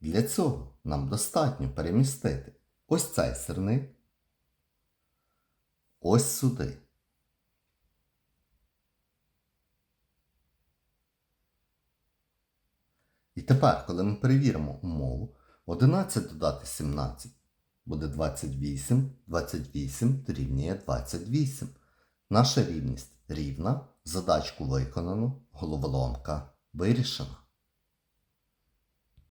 Для цього нам достатньо перемістити ось цей сирник ось сюди. І тепер, коли ми перевіримо умову, 11 додати 17 буде 28, 28 дорівнює 28. Наша рівність рівна, задачку виконано, головоломка вирішена.